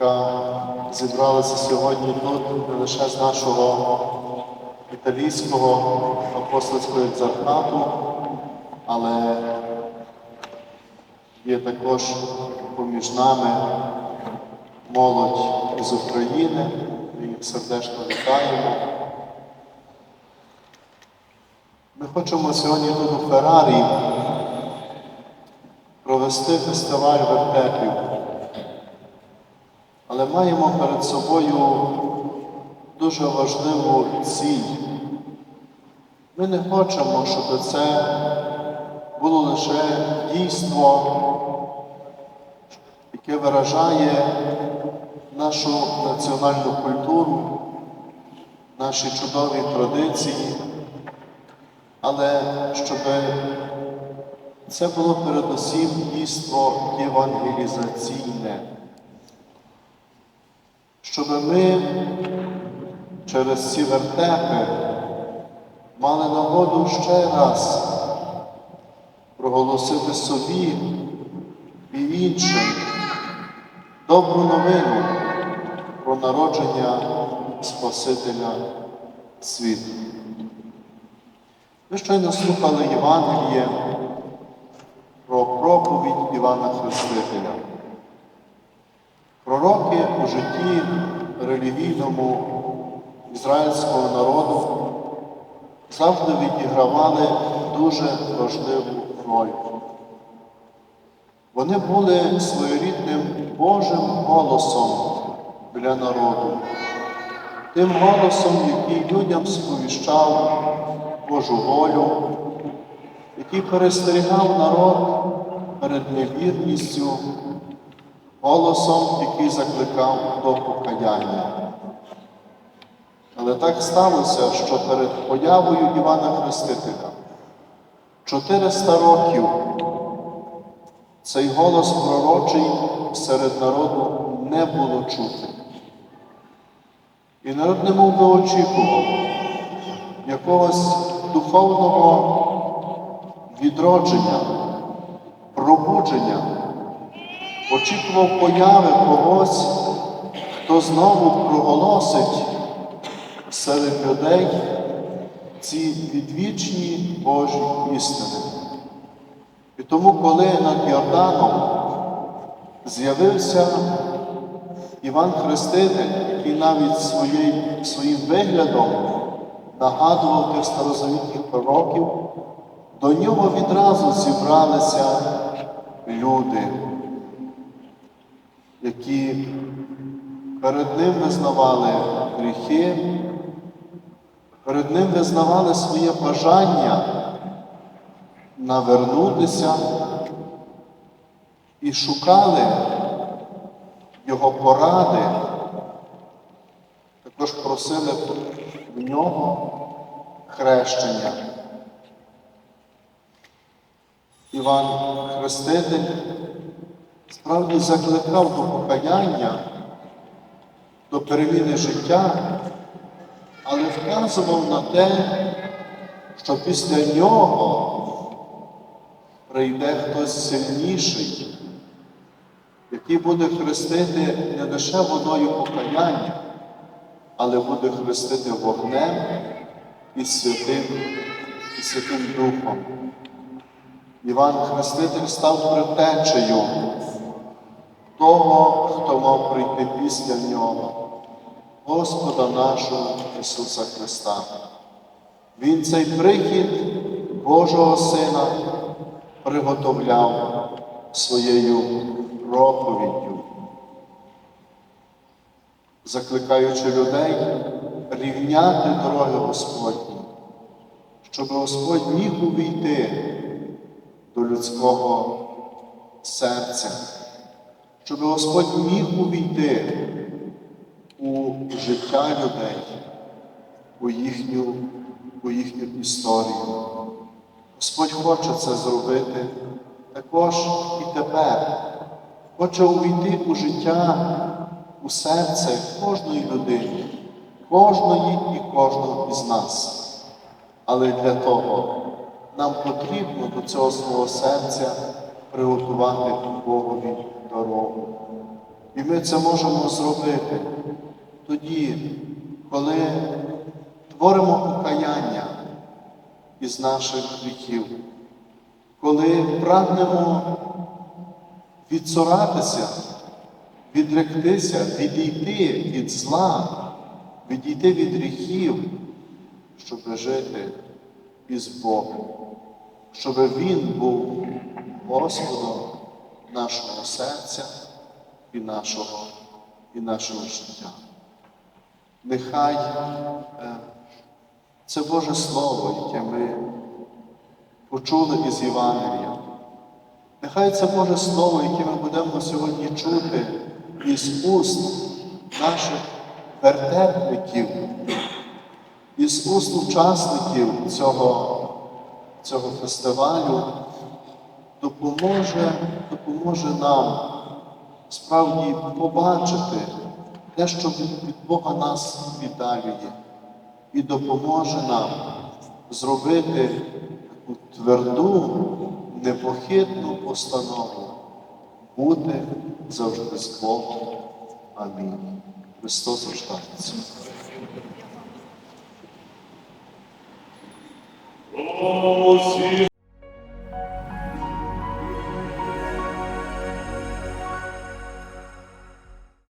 яка зібралася сьогодні тут не лише з нашого італійського апостольського екзархату, але є також поміж нами молодь із України. Ми їх сердечно вітаємо. Ми хочемо сьогодні тут у Феррарі провести фестиваль вертепів. Але маємо перед собою дуже важливу ціль. Ми не хочемо, щоб це було лише дійство, яке виражає нашу національну культуру, наші чудові традиції, але щоб це було передусім дійство євангелізаційне, щоб ми через ці вертепи мали нагоду ще раз проголосити собі і іншим добру новину про народження Спасителя світу. Ми щойно слухали Євангеліє про проповідь Івана Хрестителя. Пророки у житті релігійному ізраїльського народу завжди відігравали дуже важливу роль. Вони були своєрідним Божим голосом для народу, тим голосом, який людям сповіщав Божу волю, який перестерігав народ перед невірністю, голосом, який закликав до покаяння. Але так сталося, що перед появою Івана Хрестителя 400 років цей голос пророчий серед народу не було чути. І народ не мов би очікував якогось духовного відродження, пробудження, очікував появи когось, хто знову проголосить серед людей ці відвічні Божі істини. І тому, коли над Йорданом з'явився Іван Хреститель, який навіть своїм, своїм виглядом нагадував тих старозавітніх пророків, до нього відразу зібралися люди, які перед ним визнавали гріхи, перед ним визнавали своє бажання навернутися і шукали його поради, також просили в нього хрещення. Іван Хреститель справді закликав до покаяння, до переміни життя, але вказував на те, що після нього прийде хтось сильніший, який буде хрестити не лише водою покаяння, але буде хрестити вогнем і святим, і святим Духом. Іван Хреститель став предтечею того, хто мав прийти після нього, Господа нашого Ісуса Христа. Він цей прихід Божого Сина приготовляв своєю проповіддю, закликаючи людей рівняти дороги Господні, щоб Господь міг увійти до людського серця, щоб Господь міг увійти у життя людей, у їхню, у їхню історію. Господь хоче це зробити також і тепер. Хоче увійти у життя, у серце кожної людини, кожної і кожного із нас. Але для того нам потрібно до цього свого серця приготувати Богові дорогу. І ми це можемо зробити тоді, коли творимо покаяння із наших гріхів, коли прагнемо відцуратися, відректися, відійти від зла, відійти від гріхів, щоб жити із Богом, щоб Він був Господом нашого серця і нашого, і нашого життя. Нехай е, це Боже Слово, яке ми почули із Євангелія. Нехай це Боже Слово, яке ми будемо сьогодні чути із уст наших вертепників, із уст учасників цього, цього фестивалю, допоможе, допоможе нам справді побачити те, що від Бога нас віддалює, і допоможе нам зробити таку тверду, непохитну постанову бути завжди з Богом. Амінь. Христос рождається. Усі